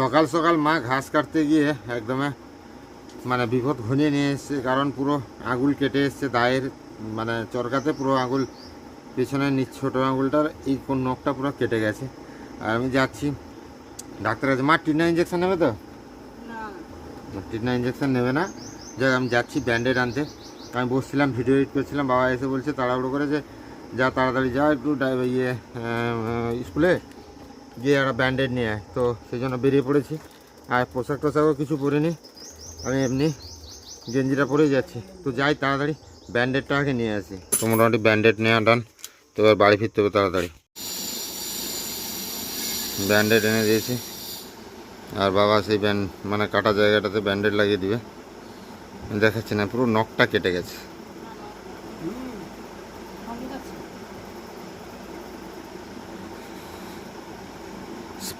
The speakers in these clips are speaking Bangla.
সকাল সকাল মা ঘাস কাটতে গিয়ে একদমে মানে বিপদ ঘনিয়ে নিয়ে এসছে কারণ পুরো আঙুল কেটে এসছে দায়ের মানে চরকাতে পুরো আঙুল পেছনের নিচ ছোটো আঙুলটার এই কোন নখটা পুরো কেটে গেছে। আর আমি যাচ্ছি ডাক্তার কাছে। মা টিনা ইঞ্জেকশন নেবে তো? টিনা ইঞ্জেকশন নেবে না। যাক আমি যাচ্ছি ব্যান্ডেড আনতে। আমি বসছিলাম ভিডিও এডিট করছিলাম বাবা এসে বলছে তাড়াহুড়ো করে যে যা তাড়াতাড়ি যা একটু ডাই- ইয়ে স্কুলে। গিয়ে একটা ব্যান্ডেড নিয়ে আয়। তো সেই জন্য বেরিয়ে পড়েছি। আর পোশাক টোশাকও কিছু পরিনি। আমি এমনি গেঞ্জিটা পরেই যাচ্ছি। তো যাই তাড়াতাড়ি ব্যান্ডেডটা আগে নিয়ে আসি। তো মোটামুটি ব্যান্ডেড নেওয়া ডান তো এবার বাড়ি ফিরতে হবে তাড়াতাড়ি। ব্যান্ডেড এনে দিয়েছি। আর বাবা সেই ব্যান্ড মানে কাটা জায়গাটাতে ব্যান্ডেড লাগিয়ে দিবে। দেখাচ্ছি না, পুরো নখটা কেটে গেছে।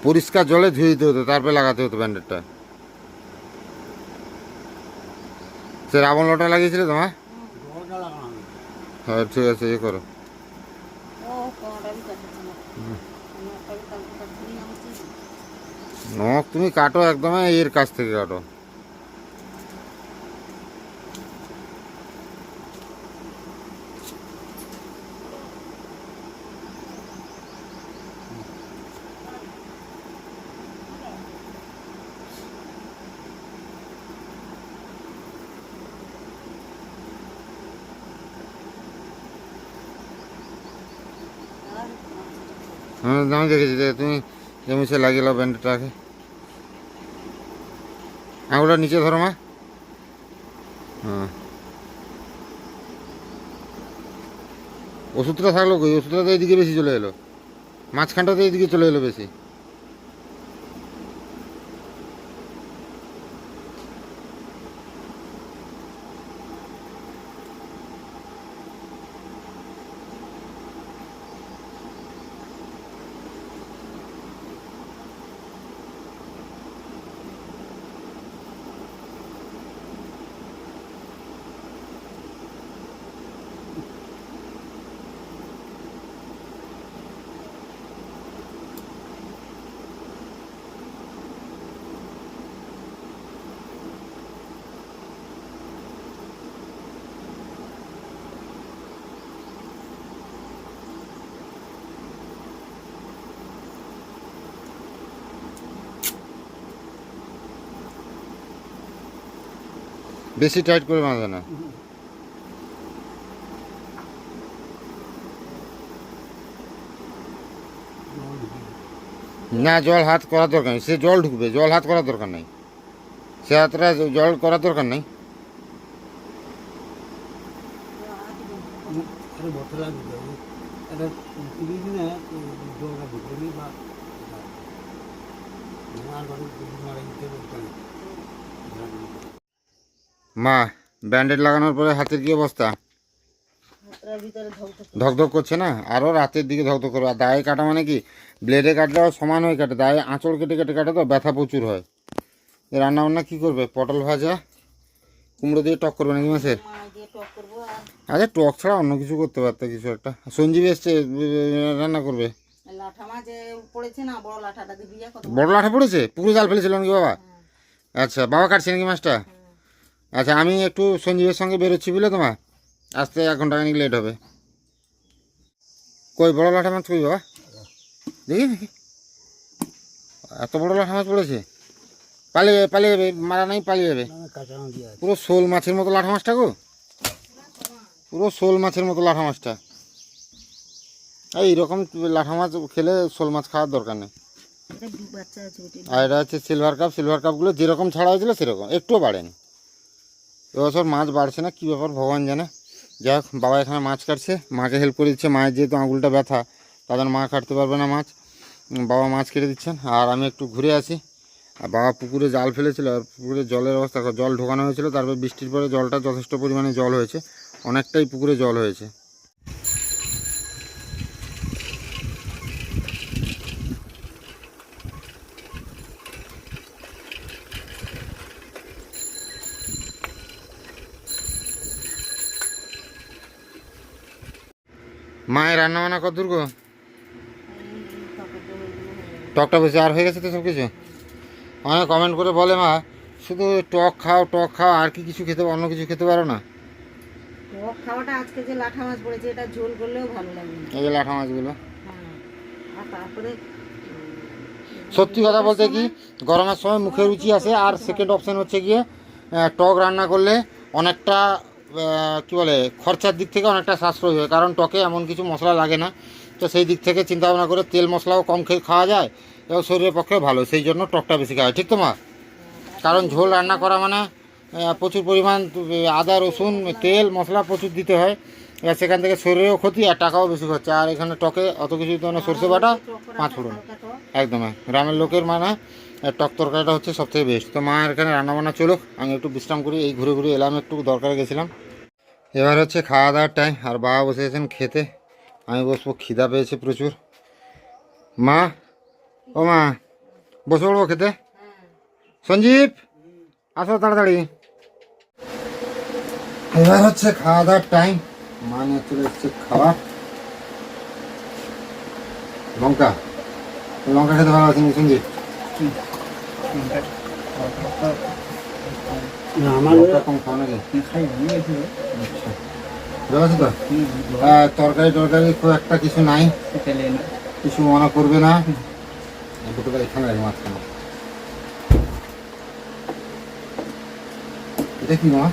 পরিষ্কার জলে ধুয়ে দিতে হতো, তারপরে লাগাতে হতো ব্যান্ডেডটা সে রাবণ লটা লাগিয়েছিলে তোমার? হ্যাঁ ঠিক আছে ইয়ে করো। নখ তুমি কাটো একদম এর কাছ থেকে কাটো। আমি দেখেছি যে তুমি জমিছে লাগিয়ে নাও ব্যান্ডেডটাকে আঙুলটা নিচে ধরো মা। হ্যাঁ। ওষুধটা থাকল কই? ওষুধটা তো এইদিকে বেশি চলে এলো। মাঝখানটা তো এইদিকে চলে এলো বেশি। বেশি টাইট করে বাঁধে না না জল হাত করার দরকার নেই সে জল ঢুকবে জল হাত করার দরকার নেই সে হাতটা জল করার দরকার নেই জলটা ঢুকবে বা আর বাড়ি মারা দিতে হবে মা ব্যান্ডেড লাগানোর পরে হাতের কি অবস্থা? ধকধক করছে না? আরও রাতের দিকে ধকধক করবে আর দায়ে কাটা মানে কি? ব্লেডে কাটলেও সমান হয়ে কাটে। দায়ে আঁচড় কেটে কেটে কাটে তো ব্যথা প্রচুর হয়। এ রান্না বান্না কী করবে? পটল ভাজা? কুমড়ো দিয়ে টক করবে নাকি মাছের? আচ্ছা টক ছাড়া অন্য কিছু করতে পারতো কিছু একটা। সঞ্জীব এসছে রান্না করবে? বড় লাঠা পড়েছে? পুকুরে জাল ফেলেছিল নাকি বাবা? আচ্ছা বাবা কাটছে নাকি মাছটা? আচ্ছা আমি একটু সঞ্জীবের সঙ্গে বেরোচ্ছি বুঝলে তোমার? আসতে এক ঘণ্টা খানিক লেট হবে। কই বড় লাঠা মাছ কই বাবা? দেখি দেখি। এত বড় লাঠা মাছ পড়েছে। পালিয়ে যাবে পালিয়ে যাবে মারা নাই পালিয়ে যাবে। পুরো শোল মাছের মতো লাঠা মাছটা গো। পুরো শোল মাছের মতো লাঠা মাছটা। এই এরকম লাঠা মাছ খেলে শোল মাছ খাওয়ার দরকার নেই। আর এটা হচ্ছে সিলভার কাপ সিলভার কাপগুলো যেরকম ছাড়া হয়েছিল সেরকম একটুও বাড়েনি। এবছর মাছ বাড়ছে না, কী ব্যাপার ভগবান জানে। যাই হোক বাবা এখানে মাছ কাটছে, মাকে হেল্প করে দিচ্ছে, মায়ের যেহেতু আঙুলটা ব্যথা, তাদের মা কাটতে পারবে না মাছ। বাবা মাছ কেটে দিচ্ছেন, আর আমি একটু ঘুরে আসি। আর বাবা পুকুরে জাল ফেলেছিল, আর পুকুরে জলের অবস্থা, জল ঢোকানো হয়েছিল, তারপর বৃষ্টির পরে জলটা যথেষ্ট পরিমাণে জল হয়েছে, অনেকটাই পুকুরে জল হয়েছে। মায়ের রান্না বান্না কত দূর গো? টকটা বসে আর হয়ে গেছে তো সব কিছু? অনেক কমেন্ট করে বলে মা শুধু টক খাও টক খাও আর কি কিছু খেতে অন্য কিছু খেতে পারো না? টক খাওয়াটা আজকে যে লাঠা মাছ পড়েছে এটা ঝোল করলেও ভালো লাগবে এই যে লাঠা মাছগুলো। হ্যাঁ আর তারপরে সত্যি কথা বলতে কি গরমের সময় মুখে রুচি আসে আর সেকেন্ড অপশন হচ্ছে গিয়ে টক রান্না করলে অনেকটা কি বলে, খরচার দিক থেকে অনেকটা সাশ্রয় হয়। কারণ টকে এমন কিছু মশলা লাগে না। তো সেই দিক থেকে চিন্তা ভাবনা করে তেল মশলাও কম খেয়ে খাওয়া যায় এবং শরীরের পক্ষে ভালো। সেই জন্য টকটা বেশি খাওয়া হয়। ঠিক তো মা? কারণ ঝোল রান্না করা মানে প্রচুর পরিমাণ আদা, রসুন, তেল, মশলা প্রচুর দিতে হয়। এবার সেখান থেকে শরীরেও ক্ষতি আর টাকাও বেশি খরচা। আর এখানে টকে অত কিছু হয় না। সর্ষে বাটা, পাঁচ ফোড়ন। একদম। গ্রামের লোকের মানে টক তরকারিটা হচ্ছে সবথেকে বেস্ট তো মা এখানে রান্নাবান্না চলুক, আমি একটু বিশ্রাম করি, এই ঘুরে ঘুরে এলাম, একটু দরকারে গেছিলাম। এবার হচ্ছে খাওয়া দাওয়ার টাইম আর বাবা বসে গেছেন খেতে। আমি বসবো, খিদা পেয়েছে প্রচুর। মা, ও মা, বসে পড়ব খেতে? সঞ্জীব, আসো তাড়াতাড়ি। এবার হচ্ছে খাওয়া দাওয়ার টাইম মা নিয়ে চলে এসছে খাবার লঙ্কা লঙ্কা খেতে ভালো আছেন সঞ্জীব। তরকারি টরকারি খুব একটা কিছু নাই। কিছু মনে করবে না। দুটোটা এখানে মাঝখানে। এটা কি মা?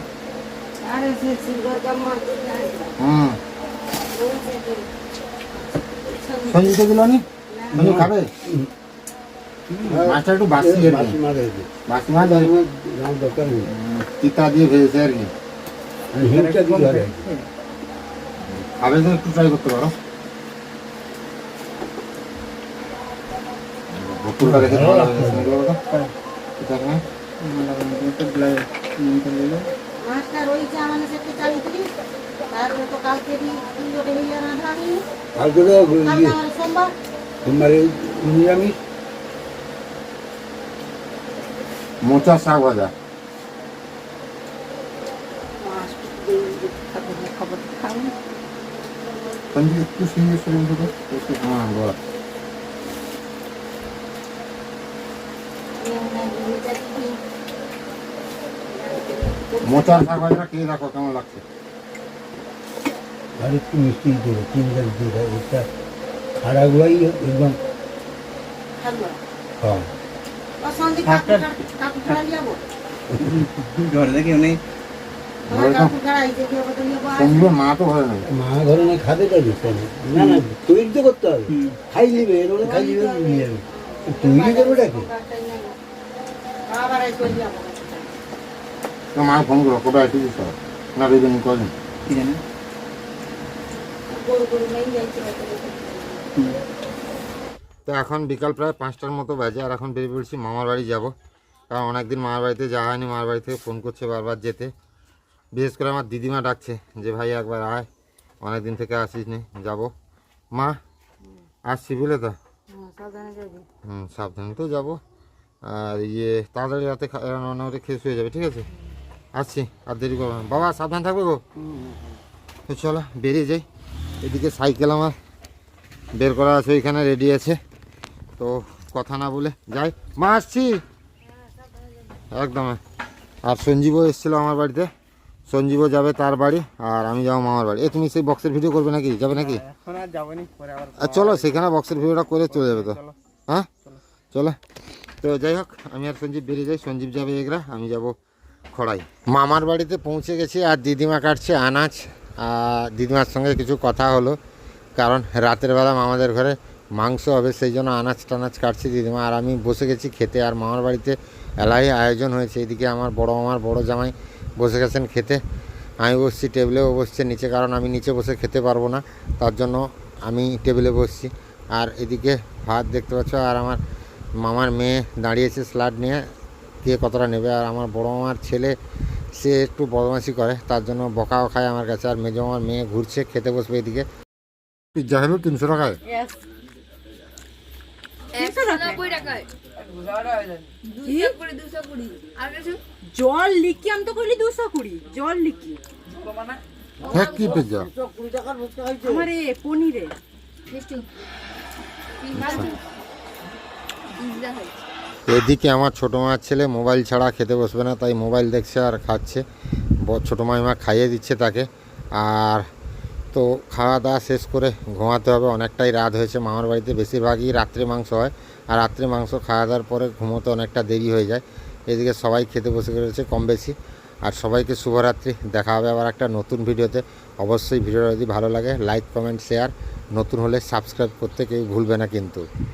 হুম। সঞ্জিতে দিল নি? খাবে? মাছটা একটু বাসি বাসি মাছ দরকার নেই। তিতা দিয়ে ভেজেছে আর কি। তো একটু ট্রাই করতে পারো। বকুলটা রেখে ভালো লাগে শুনে বলো তো। মোচা শাক ভাজা মাছ খাবো খবর খাবো সঞ্জীব একটু সঙ্গে শুরু করো একটু হ্যাঁ বল মোচার শাক ভাজা খেয়ে দেখো কেমন লাগছে আর একটু মিষ্টি দেবো চিন্তা দিয়ে এটা খাড়াগুলোই একদম হ্যাঁ ঘরে থেকে নেই আমার কাকু খাড়াই যে কেউ তো নিয়ে বসে সঞ্জীবের মা তো ঘরে নেই মা ঘরে না খাবে কাজে না না তৈরি তো করতে হবে। খাই নিবে খাই নিবে নিয়ে যাবে। তৈরি করবে তো মা ফোন করো কবে আসি দিস না বেদিন কদিন? কি তো এখন বিকাল প্রায় পাঁচটার মতো বাজে আর এখন বেরিয়ে পড়ছি মামার বাড়ি যাব। কারণ অনেকদিন মামার বাড়িতে যাওয়া হয়নি মামার বাড়ি থেকে ফোন করছে বারবার যেতে। বিশেষ করে আমার দিদিমা ডাকছে যে ভাই একবার আয় অনেক দিন থেকে আসিস নি যাব। মা আসছি বুঝলে তো? হুম সাবধানে তো যাব। আর ইয়ে তাড়াতাড়ি রাতে রান্না করে খেয়ে শুয়ে যাবে ঠিক আছে? আসছি আর দেরি করব না। বাবা সাবধান থাকবে গো? তো চলো বেরিয়ে যাই। এদিকে সাইকেল আমার বের করা আছে ওইখানে রেডি আছে। তো কথা না বলে যাই। মা আসছি। একদম। আর সঞ্জীবও এসেছিল আমার বাড়িতে। সঞ্জীবও যাবে তার বাড়ি আর আমি যাব মামার বাড়ি। এ তুমি সেই বক্সের ভিডিও করবে নাকি? যাবে নাকি? এখন আর চলো সেখানে বক্সের ভিডিওটা করে চলে যাবে তো। হ্যাঁ? চলো। তো যাই হোক আমি আর সঞ্জীব বেরিয়ে যাই। সঞ্জীব যাবে এগরা আমি যাব খড়াই। মামার বাড়িতে পৌঁছে গেছি আর দিদিমা কাটছে আনাজ। আর দিদিমার সঙ্গে কিছু কথা হলো। কারণ রাতের বেলা মামাদের ঘরে মাংস হবে সেই জন্য আনাজ টানাজ কাটছে দিদিমা। আর আমি বসে গেছি খেতে আর মামার বাড়িতে এলাই আয়োজন হয়েছে। এদিকে আমার বড় মামার বড় জামাই বসে গেছেন খেতে। আমি বসছি টেবিলেও বসছে নিচে কারণ আমি নিচে বসে খেতে পারব না তার জন্য আমি টেবিলে বসছি। আর এদিকে ভাত দেখতে পাচ্ছ আর আমার মামার মেয়ে দাঁড়িয়েছে স্লাড নিয়ে কে কতটা নেবে। আর আমার বড় মামার ছেলে সে একটু বদমাশি করে তার জন্য বকাও খায় আমার কাছে। আর মেজো আমার মেয়ে ঘুরছে খেতে বসবে এদিকে। পিজ্জা হলো তিনশো টাকায় একশো নব্বই টাকায় দুশো কুড়ি দুশো কুড়ি আর কিছু জল লিখি আমি তো কইলি দুশো কুড়ি। জল লিখি। হ্যাঁ কি পিজ্জা আমার এ পনিরে। মিষ্টি। পিৎজা পিৎজা হয় এদিকে আমার ছোটো মার ছেলে মোবাইল ছাড়া খেতে বসবে না তাই মোবাইল দেখছে আর খাচ্ছে। ছোটো মামিমা খাইয়ে দিচ্ছে তাকে। আর তো খাওয়া দাওয়া শেষ করে ঘুমাতে হবে। অনেকটাই রাত হয়েছে। মামার বাড়িতে বেশিরভাগই রাত্রে মাংস হয়। আর রাত্রে মাংস খাওয়া দাওয়ার পরে ঘুমোতে অনেকটা দেরি হয়ে যায়। এদিকে সবাই খেতে বসে রয়েছে কম বেশি। আর সবাইকে শুভরাত্রি। দেখা হবে আবার একটা নতুন ভিডিওতে। অবশ্যই ভিডিওটা যদি ভালো লাগে, লাইক, কমেন্ট, শেয়ার। নতুন হলে সাবস্ক্রাইব করতে কেউ ভুলবে না কিন্তু।